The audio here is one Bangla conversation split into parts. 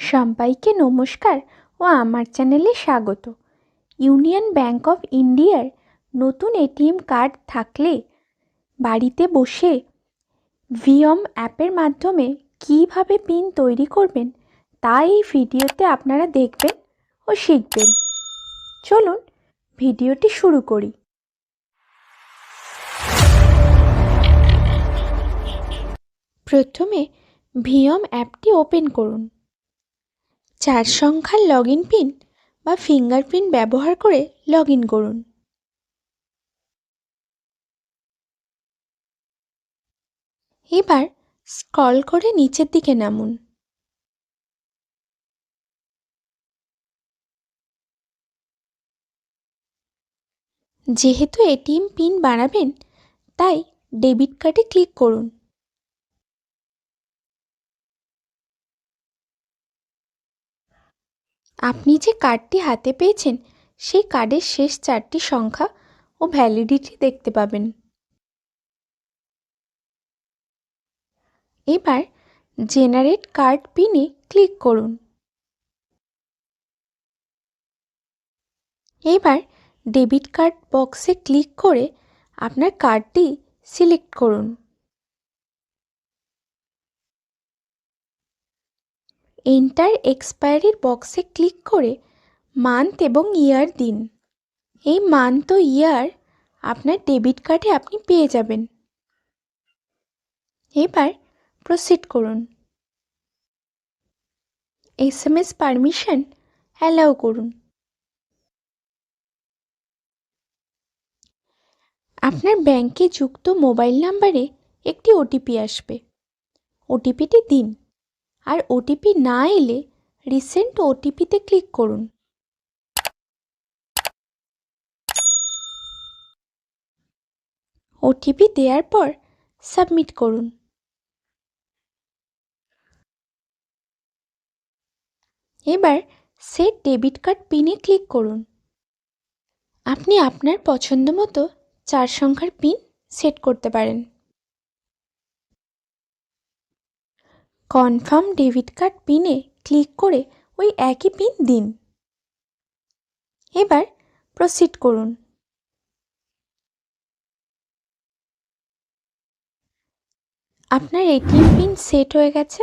সবাইকে নমস্কার ও আমার চ্যানেলে স্বাগত। ইউনিয়ন ব্যাঙ্ক অফ ইন্ডিয়ার নতুন এটিএম কার্ড থাকলে বাড়িতে বসে ভিয়ম অ্যাপের মাধ্যমে কীভাবে পিন তৈরি করবেন তা এই ভিডিওতে আপনারা দেখবেন ও শিখবেন। চলুন ভিডিওটি শুরু করি। প্রথমে ভিয়ম অ্যাপটি ওপেন করুন। চার সংখ্যার লগ ইন পিন বা ফিঙ্গারপ্রিন্ট ব্যবহার করে লগ ইন করুন। এবার স্ক্রল করে নিচের দিকে নামুন। যেহেতু এটিএম পিন বানাবেন, তাই ডেবিট কার্ডে ক্লিক করুন। আপনি যে কার্ডটি হাতে পেয়েছেন, সেই কার্ডের শেষ চারটি সংখ্যা ও ভ্যালিডিটি দেখতে পাবেন। এবার জেনারেট কার্ড পিনে ক্লিক করুন। এবার ডেবিট কার্ড বক্সে ক্লিক করে আপনার কার্ডটি সিলেক্ট করুন। এন্টার এক্সপায়ারির বক্সে ক্লিক করে মান্থ এবং ইয়ার দিন। এই মান্থ ও ইয়ার আপনার ডেবিট কার্ডে আপনি পেয়ে যাবেন। এবার প্রসিড করুন। S M S permission allow করুন। আপনার ব্যাংকে যুক্ত মোবাইল নাম্বারে একটি ওটিপি আসবে। ওটিপিটি দিন। আর ওটিপি না এলে রিসেন্ট ওটিপিতে ক্লিক করুন। ওটিপি দেওয়ার পর সাবমিট করুন। এবার সেট ডেবিট কার্ড পিনে ক্লিক করুন। আপনি আপনার পছন্দ মতো চার সংখ্যার পিন সেট করতে পারেন। কনফার্ম ডেবিট কার্ড পিনে ক্লিক করে ওই একই পিন দিন। এবার প্রসিড করুন। আপনার এটিএম পিন সেট হয়ে গেছে,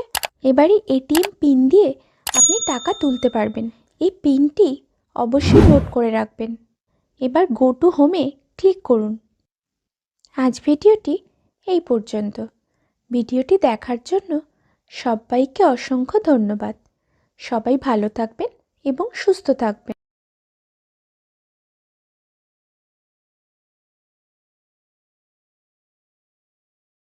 এবারই এটিএম পিন দিয়ে আপনি টাকা তুলতে পারবেন। এই পিনটি অবশ্যই নোট করে রাখবেন। এবার গো টু হোমে ক্লিক করুন। আজ ভিডিওটি এই পর্যন্ত। ভিডিওটি দেখার জন্য সবাইকে অসংখ্য ধন্যবাদ। সবাই ভালো থাকবেন এবং সুস্থ থাকবেন।